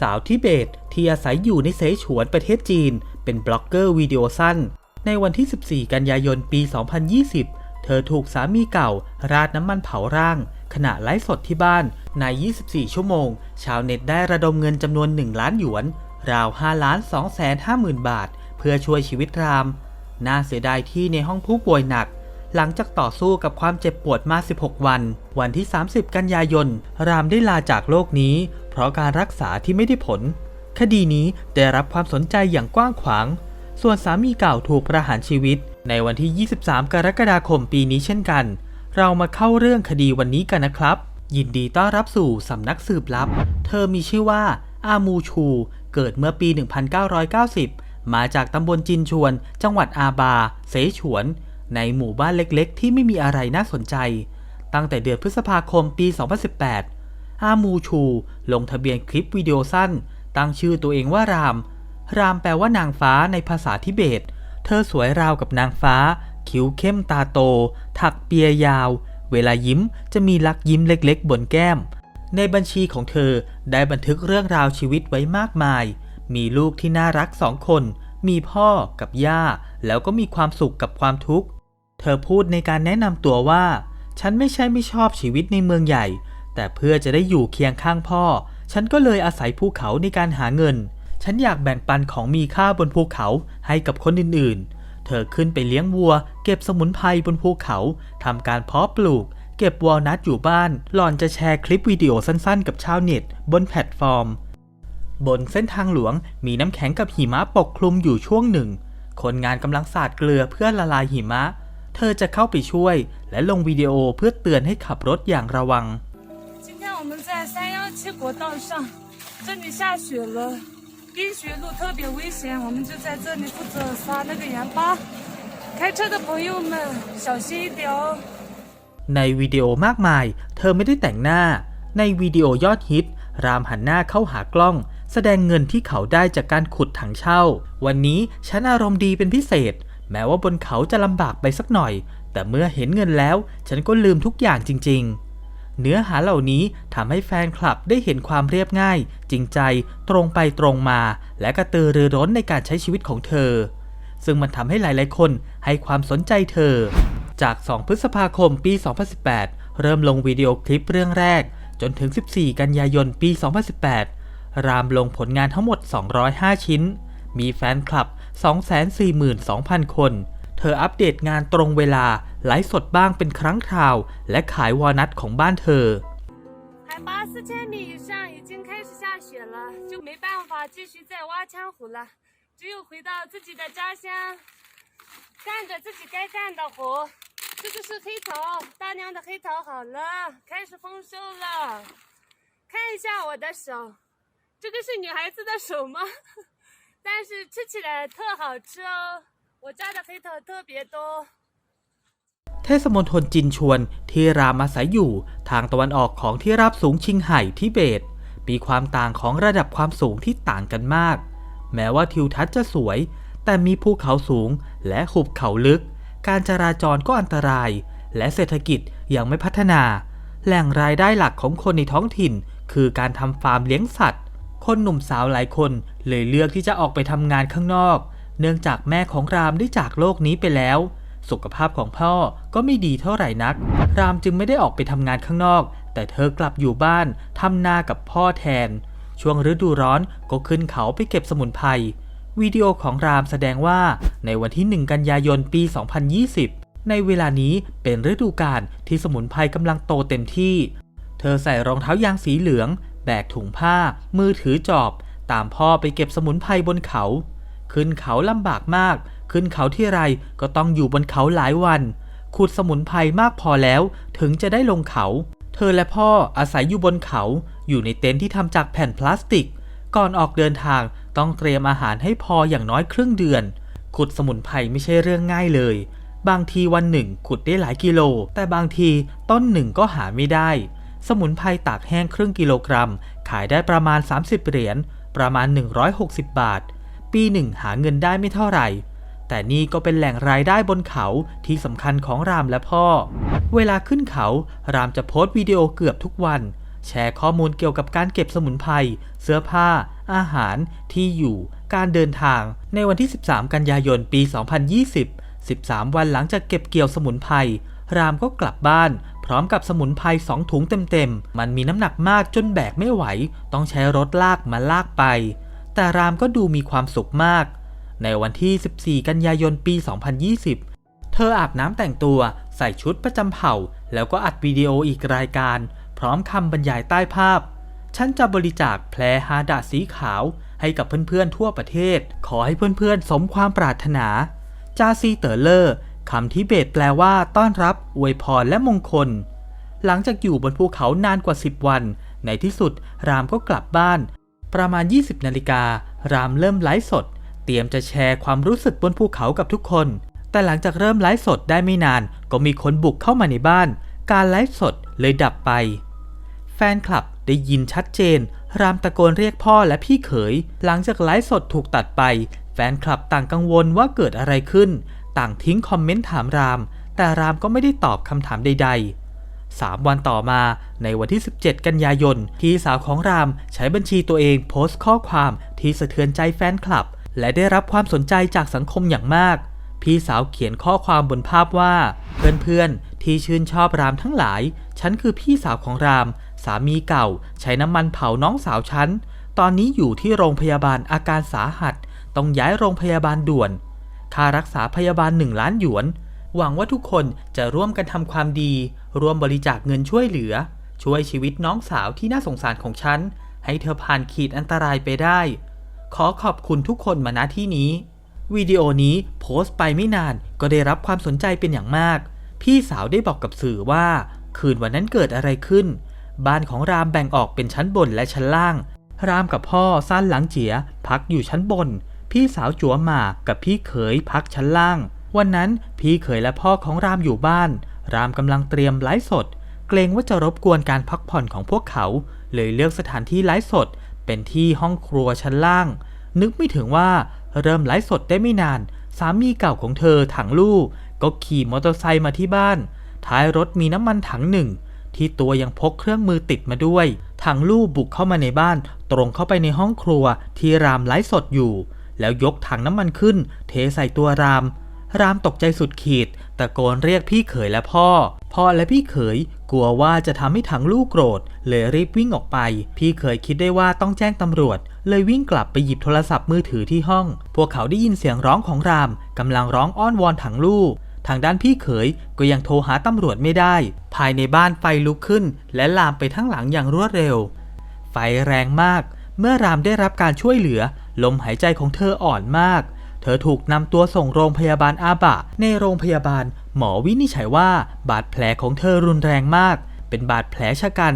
สาวทิเบตที่อาศัยอยู่ในเสฉวนประเทศจีน เป็นบล็อกเกอร์วิดีโอสั้น ในวันที่ 14 กันยายนปี 2020 เธอถูกสามีเก่า ราดน้ำมันเผาร่าง ขณะไลฟ์สดที่บ้านใน 24 ชั่วโมง ชาวเน็ตได้ระดมเงินจำนวน 1 ล้านหยวน ราว 5 ล้าน2แสน5หมื่นบาท เพื่อช่วยชีวิตราม น่าเสียดายที่ในห้องผู้ป่วยหนัก หลังจากต่อสู้กับความเจ็บปวดมา 16 วัน วันที่ 30 กันยายน รามได้ลาจากโลกนี้ เพราะการรักษาที่ไม่ได้ผล คดีนี้ได้รับความสนใจอย่างกว้างขวาง ส่วนสามีเก่าถูกประหารชีวิต ในวันที่ 23 กรกฎาคมปีนี้เช่นกัน เรามาเข้าเรื่องคดีวันนี้กันนะครับ ยินดีต้อนรับสู่สำนักสืบลับ เธอมีชื่อว่า อามูชู เกิดเมื่อปี 1990 มาจากตำบลจินชวน จังหวัดอาบา เสฉวน ในหมู่บ้านเล็กๆ ที่ไม่มีอะไรน่าสนใจ ตั้งแต่เดือนพฤษภาคมปี 2018 อามูชู ลงทะเบียนคลิปวิดีโอสั้น ตั้งชื่อตัวเองว่าราม รามแปลว่านางฟ้าในภาษาทิเบต เธอสวยราวกับนางฟ้า คิ้วเข้มตาโต ถักเปียยาว เวลายิ้มจะมีลักยิ้มเล็กๆ บนแก้ม ในบัญชีของเธอได้บันทึกเรื่องราวชีวิตไว้มากมาย มีลูกที่น่ารักสองคน มีพ่อกับย่า แล้วก็มีความสุขกับความทุกข์ เธอพูดในการแนะนำตัวว่า ฉันไม่ใช่ไม่ชอบชีวิตในเมืองใหญ่ แต่เพื่อจะได้อยู่เคียงข้างพ่อ ฉันก็เลยอาศัยภูเขาในการหาเงิน ฉันอยากแบ่งปันของมีค่าบนภูเขาให้กับคนอื่นๆ เธอขึ้นไปเลี้ยงวัว เก็บสมุนไพรบนภูเขาทำการเพาะปลูก เก็บวอลนัทอยู่บ้าน หล่อนจะแชร์คลิปวิดีโอสั้นๆ กับชาวเน็ต บนแพลตฟอร์ม บนเส้นทางหลวงมีน้ำแข็งกับหิมะปกคลุมอยู่ช่วงหนึ่ง คนงานกำลังสาดเกลือเพื่อละลายหิมะ เธอจะเข้าไปช่วย และลงวิดีโอเพื่อเตือนให้ขับรถอย่างระวัง 三幺七国道上，这里下雪了，冰雪路特别危险，我们就在这里负责刷那个盐巴。开车的朋友们小心一点哦。 ในวิดีโอมากมาย เธอไม่ได้แต่งหน้า ในวิดีโอยอดฮิต รามหันหน้าเข้าหากล้อง แสดงเงินที่เขาได้จากการขุดถังเช่า วันนี้ฉันอารมณ์ดีเป็นพิเศษ แม้ว่าบนเขาจะลำบากไปสักหน่อย แต่เมื่อเห็นเงินแล้ว ฉันก็ลืมทุกอย่างจริง ๆ เนื้อหาเหล่านี้ทำให้แฟนคลับได้เห็นความเรียบง่าย จริงใจ ตรงไปตรงมา และกระตือรือร้นในการใช้ชีวิตของเธอ ซึ่งมันทำให้หลายๆ คนให้ความสนใจเธอ จาก 2 พฤษภาคมปี 2018 เริ่มลงวิดีโอคลิปเรื่องแรก จนถึง 14 กันยายนปี 2018 รามลงผลงานทั้งหมด 205 ชิ้น มีแฟนคลับ 242,000 คน เธออัปเดตงานตรงเวลา ไลฟ์สดบ้างเป็นครั้งคราว และขายวอลนัทของบ้านเธอ 海拔四千米以上已经开始下雪了，就没办法继续再挖羌湖了，只有回到自己的家乡，干着自己该干的活。这个是黑桃，大量的黑桃好了，开始丰收了。看一下我的手，这个是女孩子的手吗？但是吃起来特好吃哦，我家的黑桃特别多。 เทศมณฑลจินชวนที่รามอาศัยอยู่ทางตะวันออกของที่ราบสูงชิงไห่ทิเบต มีความต่างของระดับความสูงที่ต่างกันมาก แม้ว่าทิวทัศน์จะสวย แต่มีภูเขาสูงและหุบเขาลึก การจราจรก็อันตราย และเศรษฐกิจยังไม่พัฒนา แหล่งรายได้หลักของคนในท้องถิ่น คือการทำฟาร์มเลี้ยงสัตว์ คนหนุ่มสาวหลายคนเลยเลือกที่จะออกไปทำงานข้างนอก เนื่องจากแม่ของรามได้จากโลกนี้ไปแล้ว สุขภาพของพ่อก็ไม่ดีเท่าไหร่นัก รามจึงไม่ได้ออกไปทำงานข้างนอก แต่เธอกลับอยู่บ้านทำนากับพ่อแทน ช่วงฤดูร้อนก็ขึ้นเขาไปเก็บสมุนไพรวิดีโอของรามแสดงว่าในวันที่ 1 กันยายนปี 2020 ในเวลานี้เป็นฤดูกาลที่สมุนไพรกำลังโตเต็มที่ เธอใส่รองเท้ายางสีเหลือง แบกถุงผ้า มือถือจอบ ตามพ่อไปเก็บสมุนไพรบนเขา ขึ้นเขาลำบากมาก ขึ้นเขาที่ไรก็ต้องอยู่บนเขาหลายวันขุดสมุนไพรมากพอแล้วถึงจะได้ลงเขา เธอและพ่ออาศัยอยู่บนเขา อยู่ในเต็นท์ที่ทำจากแผ่นพลาสติก ก่อนออกเดินทางต้องเตรียมอาหารให้พออย่างน้อยครึ่งเดือน ขุดสมุนไพรไม่ใช่เรื่องง่ายเลย บางทีวันหนึ่งขุดได้หลายกิโล แต่บางทีต้นหนึ่งก็หาไม่ได้ สมุนไพรตากแห้งครึ่งกิโลกรัม ขายได้ประมาณ 30 เหรียญ ประมาณ 160 บาท ปีหนึ่งหาเงินได้ไม่เท่าไหร่ แต่นี่ก็เป็นแหล่งรายได้บนเขาที่สำคัญของรามและพ่อ เวลาขึ้นเขา รามจะโพสต์วิดีโอเกือบทุกวัน แชร์ข้อมูลเกี่ยวกับการเก็บสมุนไพร เสื้อผ้า อาหาร ที่อยู่ การเดินทาง ในวันที่ 13 กันยายนปี 2020 13 วันหลังจากเก็บเกี่ยวสมุนไพร รามก็กลับบ้านพร้อมกับสมุนไพรสองถุงเต็มๆ มันมีน้ำหนักมากจนแบกไม่ไหว ต้องใช้รถลากมาลากไป แต่รามก็ดูมีความสุขมาก ในวันที่ 14 กันยายนปี 2020 เธออาบน้ำแต่งตัวใส่ชุดประจำเผ่า แล้วก็อัดวิดีโออีกรายการ พร้อมคำบรรยายใต้ภาพ ฉันจะบริจาคแพรฮาดาสีขาวให้กับเพื่อนๆทั่วประเทศ ขอให้เพื่อนๆ สมความปรารถนา จาซีเตอร์เลอร์คำทิเบตแปลว่า ต้อนรับ อวยพรและมงคล หลังจากอยู่บนภูเขานานกว่า 10 วัน ในที่สุดรามก็กลับบ้าน ประมาณ 20 นาฬิการามเริ่มไลฟ์สด เตรียมจะแชร์ความรู้สึกบนภูเขากับทุกคน แต่หลังจากเริ่มไลฟ์สดได้ไม่นาน ก็มีคนบุกเข้ามาในบ้าน การไลฟ์สดเลยดับไป แฟนคลับได้ยินชัดเจน รามตะโกนเรียกพ่อและพี่เขย หลังจากไลฟ์สดถูกตัดไป แฟนคลับต่างกังวลว่าเกิดอะไรขึ้น ต่างทิ้งคอมเมนต์ถามราม แต่รามก็ไม่ได้ตอบคำถามใด ๆ3 วันต่อมาในวันที่ 17 กันยายนพี่สาวของรามใช้บัญชีตัวเองโพสต์ข้อความที่สะเทือนใจแฟนคลับ และได้รับความสนใจจากสังคมอย่างมาก พี่สาวเขียนข้อความบนภาพว่า เพื่อนๆ ที่ชื่นชอบรามทั้งหลาย ฉันคือพี่สาวของราม สามีเก่า ใช้น้ำมันเผาน้องสาวฉัน ตอนนี้อยู่ที่โรงพยาบาลอาการสาหัส ต้องย้ายโรงพยาบาลด่วน ค่ารักษาพยาบาล1ล้านหยวน หวังว่าทุกคนจะร่วมกันทำความดี ร่วมบริจาคเงินช่วยเหลือ ช่วยชีวิตน้องสาวที่น่าสงสารของฉัน ให้เธอผ่านขีดอันตรายไปได้ ขอขอบคุณทุกคนมาณที่นี้ วิดีโอนี้โพสต์ไปไม่นานก็ได้รับความสนใจเป็นอย่างมาก พี่สาวได้บอกกับสื่อว่า คืนวันนั้นเกิดอะไรขึ้น บ้านของรามแบ่งออกเป็นชั้นบนและชั้นล่าง รามกับพ่อซ่านหลังเจีย พักอยู่ชั้นบน พี่สาวจัวหมากับพี่เขยพักชั้นล่าง วันนั้นพี่เขยและพ่อของรามอยู่บ้าน รามกำลังเตรียมไลฟ์สด เกรงว่าจะรบกวนการพักผ่อนของพวกเขา เลยเลือกสถานที่ไลฟ์สด เป็นที่ห้องครัวชั้นล่าง นึกไม่ถึงว่าเริ่มไลฟ์สดได้ไม่นาน สามีเก่าของเธอถังลูก ก็ขี่มอเตอร์ไซค์มาที่บ้าน ท้ายรถมีน้ำมันถังหนึ่ง ที่ตัวยังพกเครื่องมือติดมาด้วย ถังลูกบุกเข้ามาในบ้าน ตรงเข้าไปในห้องครัวที่รามไลฟ์สดอยู่ แล้วยกถังน้ำมันขึ้น เทใส่ตัวราม รามตกใจสุดขีด ตะโกนเรียกพี่เขยและพ่อ พ่อและพี่เขยกลัวว่าจะทำให้ถังลูกโกรธ เลยรีบวิ่งออกไป พี่เขยคิดได้ว่าต้องแจ้งตำรวจ เลยวิ่งกลับไปหยิบโทรศัพท์มือถือที่ห้อง พวกเขาได้ยินเสียงร้องของรามกำลังร้องอ้อนวอนถังลูกทางด้านพี่เขยก็ยังโทรหาตำรวจไม่ได้ ภายในบ้านไฟลุกขึ้น และลามไปทั้งหลังอย่างรวดเร็ว ไฟแรงมาก เมื่อรามได้รับการช่วยเหลือ ลมหายใจของเธออ่อนมาก ธอถูกนำตัวส่งโรงพยาบาลอาบะ ในโรงพยาบาล หมอวินิจฉัยว่าบาดแผลของเธอรุนแรงมาก เป็นบาดแผลชะกัน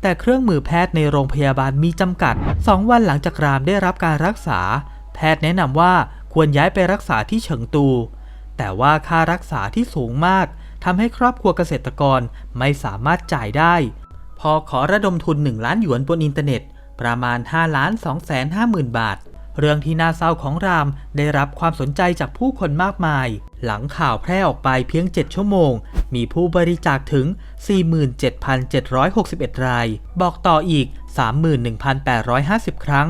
แต่เครื่องมือแพทย์ในโรงพยาบาลมีจำกัด 2 วันหลังจากรามได้รับการรักษา แพทย์แนะนำว่าควรย้ายไปรักษาที่เฉิงตู แต่ว่าค่ารักษาที่สูงมากทำให้ครอบครัวเกษตรกรไม่สามารถจ่ายได้ พอขอระดมทุน 1 ล้านหยวนบนอินเทอร์เน็ต ประมาณ 5 ล้าน2แสน5หมื่นบาท เรื่องที่น่าเศร้าของรามได้รับความสนใจจากผู้คนมากมาย หลังข่าวแพร่ออกไปเพียง 7 ชั่วโมง มีผู้บริจาคถึง 47,761 ราย บอกต่ออีก 31,850 ครั้ง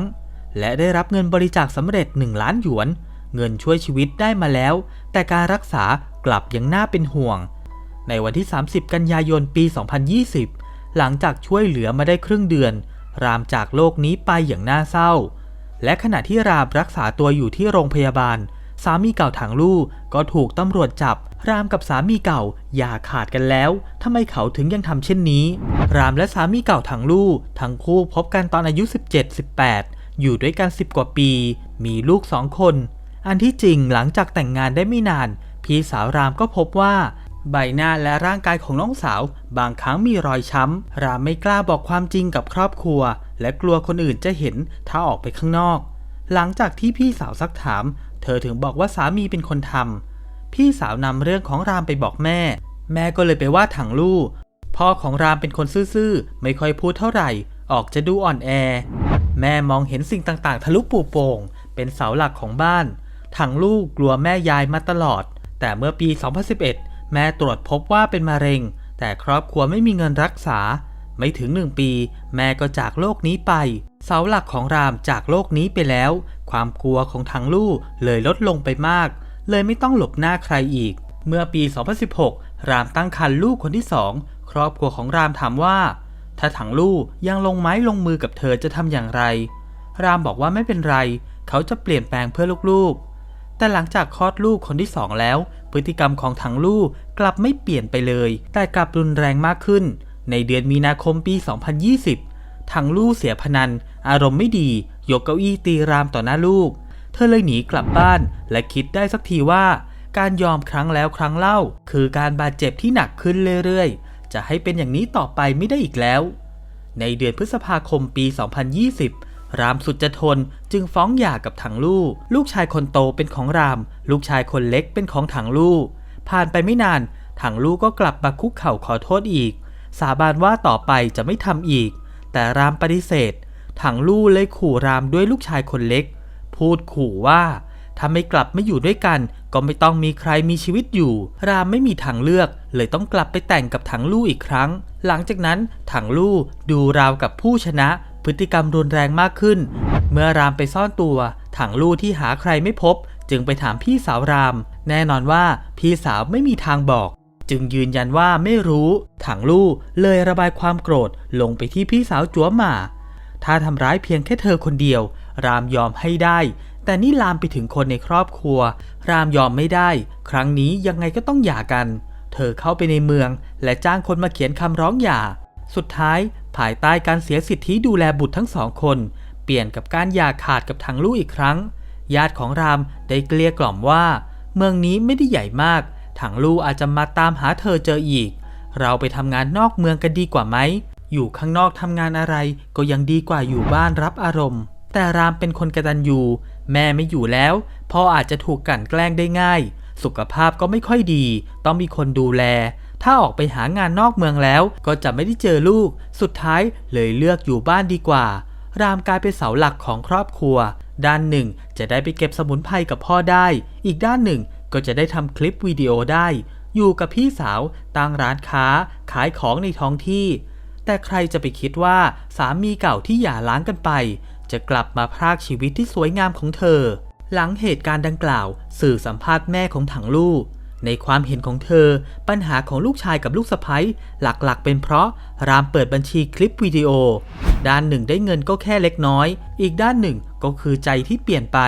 และได้รับเงินบริจาคสำเร็จ 1 ล้านหยวน เงินช่วยชีวิตได้มาแล้ว แต่การรักษากลับยังน่าเป็นห่วง ในวันที่ 30 กันยายนปี 2020 หลังจากช่วยเหลือมาได้ครึ่งเดือน รามจากโลกนี้ไปอย่างน่าเศร้า และขณะที่รามรักษาตัวอยู่ที่โรงพยาบาล สามีเก่าถังลู่ก็ถูกตำรวจจับ รามกับสามีเก่าอย่าขาดกันแล้วทำไมเขาถึงยังทำเช่นนี้ รามและสามีเก่าถังลู่ทั้งคู่พบกันตอนอายุ 17-18 อยู่ด้วยกัน 10 กว่าปี มีลูกสองคน อันที่จริงหลังจากแต่งงานได้ไม่นาน พี่สาวรามก็พบว่าใบหน้าและร่างกายของน้องสาว บางครั้งมีรอยช้ำ รามไม่กล้าบอกความจริงกับครอบครัว และกลัวคนอื่นจะเห็นถ้าออกไปข้างนอก หลังจากที่พี่สาวซักถาม เธอถึงบอกว่าสามีเป็นคนทำพี่สาวนำเรื่องของรามไปบอกแม่ แม่ก็เลยไปว่าถังลูกพ่อของรามเป็นคนซื่อๆ ไม่ค่อยพูดเท่าไหร่ ออกจะดูอ่อนแอ แม่มองเห็นสิ่งต่างๆ ทะลุปูโป่ง เป็นเสาหลักของบ้าน ถังลูกกลัวแม่ยายมาตลอด แต่เมื่อปี 2011 แม่ตรวจพบว่าเป็นมะเร็ง แต่ครอบครัวไม่มีเงินรักษา ไม่ถึงหนึ่งปี แม่ก็จากโลกนี้ไป เสาหลักของรามจากโลกนี้ไปแล้ว ความกลัวของทั้งลูกเลยลดลงไปมาก เลยไม่ต้องหลบหน้าใครอีก เมื่อปี 2016 รามตั้งครรภ์ลูกคนที่สองครอบครัวของรามถามว่า ถ้าถังลูกยังลงไม้ลงมือกับเธอจะทำอย่างไร รามบอกว่าไม่เป็นไร เขาจะเปลี่ยนแปลงเพื่อลูกๆ แต่หลังจากคลอดลูกคนที่สองแล้ว พฤติกรรมของถังลูกกลับไม่เปลี่ยนไปเลย แต่กลับรุนแรงมากขึ้น ในเดือนมีนาคมปี 2020ถังลูกเสียพนัน อารมณ์ไม่ดี ยกเก้าอี้ตีรามต่อหน้าลูก เธอเลยหนีกลับบ้าน และคิดได้สักทีว่า การยอมครั้งแล้วครั้งเล่า คือการบาดเจ็บที่หนักขึ้นเรื่อยๆ จะให้เป็นอย่างนี้ต่อไปไม่ได้อีกแล้ว ในเดือนพฤษภาคมปี 2020รามสุดจะทนจึงฟ้องหย่ากับถังลูก ลูกชายคนโตเป็นของราม ลูกชายคนเล็กเป็นของถังลูก ผ่านไปไม่นานถังลูกก็กลับมาคุกเข่าขอโทษอีก สาบานว่าต่อไปจะไม่ทำอีก แต่รามปฏิเสธ ถังลูกเลยขู่รามด้วยลูกชายคนเล็ก พูดขู่ว่า ถ้าไม่กลับไมาอยู่ด้วยกัน ก็ไม่ต้องมีใครมีชีวิตอยู่ รามไม่มีทางเลือก เลยต้องกลับไปแต่งกับถังลู่อีกครั้ง หลังจากนั้นถังลู่ดูราวกับผู้ชนะ พฤติกรรมรุนแรงมากขึ้น เมื่อรามไปซ่อนตัว ถังลู่ที่หาใครไม่พบ จึงไปถามพี่สาวราม แน่นอนว่าพี่สาวไม่มีทางบอก จึงยืนยันว่าไม่รู้ ถังลู่เลยระบายความโกรธลงไปที่พี่สาวจัวหมา ถ้าทำร้ายเพียงแค่เธอคนเดียว รามยอมให้ได้ แต่นี่ลามไปถึงคนในครอบครัว รามยอมไม่ได้ ครั้งนี้ยังไงก็ต้องหย่ากัน เธอเข้าไปในเมือง และจ้างคนมาเขียนคำร้องหย่า สุดท้ายภายใต้การเสียสิทธิดูแลบุตรทั้งสองคน เปลี่ยนกับการหย่าขาดกับทางลูกอีกครั้ง ญาติของรามได้เกลี้ยกล่อมว่า เมืองนี้ไม่ได้ใหญ่มาก ถังลูกอาจจะมาตามหาเธอเจออีก เราไปทำงานนอกเมืองกันดีกว่าไหม อยู่ข้างนอกทำงานอะไร ก็ยังดีกว่าอยู่บ้านรับอารมณ์ แต่รามเป็นคนกระตันยูแม่ไม่อยู่แล้วพ่ออาจจะถูกกลั่นแกล้งได้ง่าย สุขภาพก็ไม่ค่อยดี ต้องมีคนดูแล ถ้าออกไปหางานนอกเมืองแล้ว ก็จะไม่ได้เจอลูก สุดท้ายเลยเลือกอยู่บ้านดีกว่า รามกลายเป็นเสาหลักของครอบครัว ด้านหนึ่งจะได้ไปเก็บสมุนไพรกับพ่อได้ อีกด้านหนึ่ง ก็จะได้ทำคลิปวิดีโอได้ อยู่กับพี่สาวตั้งร้านค้า ขายของในท้องที่ แต่ใครจะไปคิดว่าสามีเก่าที่หย่าร้างกันไป จะกลับมาพรากชีวิตที่สวยงามของเธอ หลังเหตุการณ์ดังกล่าว สื่อสัมภาษณ์แม่ของถังลูกในความเห็นของเธอ ปัญหาของลูกชายกับลูกสะใภ้หลักๆ เป็นเพราะรามเปิดบัญชีคลิปวิดีโอ ด้านหนึ่งได้เงินก็แค่เล็กน้อย อีกด้านหนึ่งก็คือใจที่เปลี่ยนไป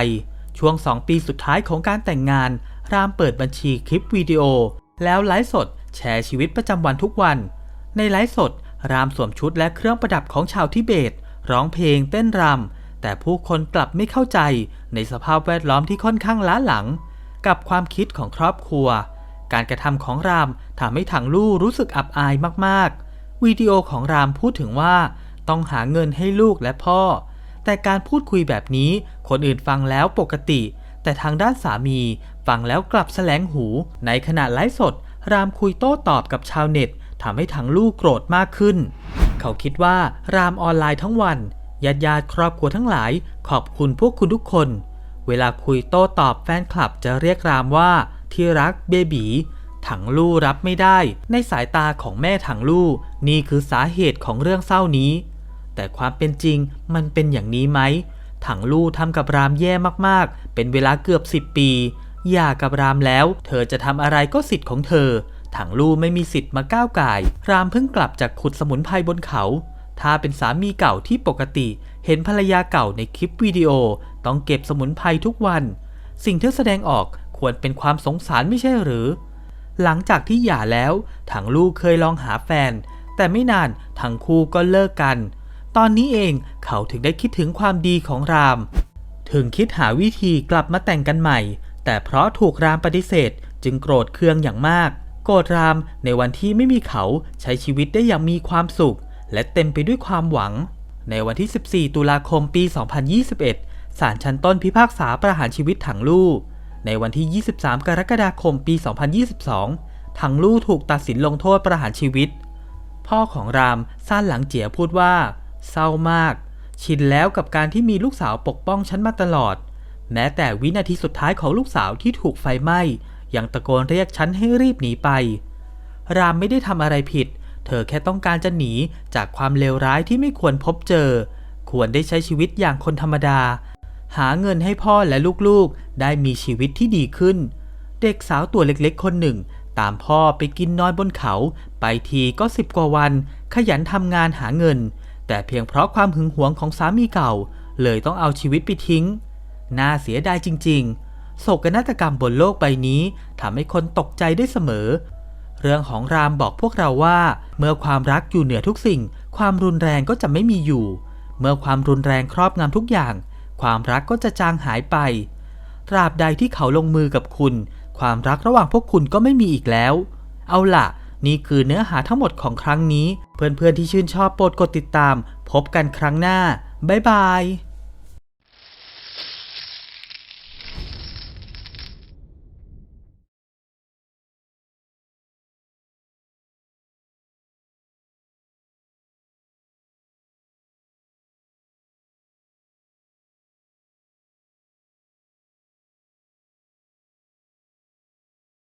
ช่วง 2 ปีสุดท้ายของการแต่งงาน รามเปิดบัญชีคลิปวิดีโอ แล้วไลฟ์สดแชร์ชีวิตประจำวันทุกวัน ในไลฟ์สด รามสวมชุดและเครื่องประดับของชาวทิเบต ร้องเพลงเต้นรำแต่ผู้คนกลับไม่เข้าใจในสภาพแวดล้อมที่ค่อนข้างล้าหลัง กับความคิดของครอบครัว การกระทำของรามทำให้ถังลู่รู้สึกอับอายมากๆวิดีโอของรามพูดถึงว่า ต้องหาเงินให้ลูกและพ่อ แต่การพูดคุยแบบนี้คนอื่นฟังแล้วปกติ แต่ทางด้านสามี ฟังแล้วกลับแสลงหู ในขณะไลฟ์สด รามคุยโต้ตอบกับชาวเน็ตทำให้ถังลูกโกรธมากขึ้น เขาคิดว่ารามออนไลน์ทั้งวันญาติญาติครอบครัวทั้งหลาย ขอบคุณพวกคุณทุกคน เวลาคุยโต้ตอบแฟนคลับจะเรียกรามว่าที่รักเบบีถังลู่รับไม่ได้ ในสายตาของแม่ถังลู่นี่คือสาเหตุของเรื่องเศร้านี้ แต่ความเป็นจริงมันเป็นอย่างนี้ไหมถังลู่ทำกับรามแย่มากๆ เป็นเวลาเกือบ 10 ปี หย่ากับรามแล้ว เธอจะทำอะไรก็สิทธิ์ของเธอ ถังลู่ไม่มีสิทธิ์มาก้าวไก่ายรามเพิ่งกลับจากขุดสมุนไพรบนเขา ถ้าเป็นสามีเก่าที่ปกติ เห็นภรรยาเก่าในคลิปวิดีโอ ต้องเก็บสมุนไพรทุกวัน สิ่งที่แสดงออกควรเป็นความสงสารไม่ใช่หรือ หลังจากที่หย่าแล้ว ถังลูกเคยลองหาแฟน แต่ไม่นานทั้งคู่ก็เลิกกัน ตอนนี้เองเขาถึงได้คิดถึงความดีของราม ถึงคิดหาวิธีกลับมาแต่งกันใหม่ แต่เพราะถูกรามปฏิเสธจึงโกรธเคืองอย่างมาก โกรธรามในวันที่ไม่มีเขาใช้ชีวิตได้อย่างมีความสุข และเต็มไปด้วยความหวัง ในวันที่ 14 ตุลาคมปี 2021 ศาลชั้นต้นพิพากษาประหารชีวิตถังลู่ในวันที่ 23 กรกฎาคมปี 2022 ถังลู่ถูกตัดสินลงโทษประหารชีวิต พ่อของรามซ่านหลังเจียพูดว่า เศร้ามาก ชินแล้วกับการที่มีลูกสาวปกป้องฉันมาตลอด แม้แต่วินาทีสุดท้ายของลูกสาวที่ถูกไฟไหม้ ยังตะโกนเรียกฉันให้รีบหนีไป รามไม่ได้ทำอะไรผิด เธอแค่ต้องการจะหนีจากความเลวร้ายที่ไม่ควรพบเจอ ควรได้ใช้ชีวิตอย่างคนธรรมดา หาเงินให้พ่อและลูกๆ ได้มีชีวิตที่ดีขึ้น เด็กสาวตัวเล็กๆ คนหนึ่ง ตามพ่อไปกินนอนบนเขา ไปทีก็สิบกว่าวัน ขยันทำงานหาเงิน แต่เพียงเพราะความหึงหวงของสามีเก่า เลยต้องเอาชีวิตไปทิ้ง น่าเสียดายจริง ๆ โศกนาฏกรรมบนโลกใบนี้ทำให้คนตกใจได้เสมอ เรื่องของรามบอกพวกเราว่า เมื่อความรักอยู่เหนือทุกสิ่ง ความรุนแรงก็จะไม่มีอยู่ เมื่อความรุนแรงครอบงำทุกอย่าง ความรักก็จะจางหายไป ตราบใดที่เขาลงมือกับคุณ ความรักระหว่างพวกคุณก็ไม่มีอีกแล้ว เอาล่ะนี่คือเนื้อหาทั้งหมดของครั้งนี้ เพื่อนๆที่ชื่นชอบโปรดกดติดตาม พบกันครั้งหน้า บ๊ายบาย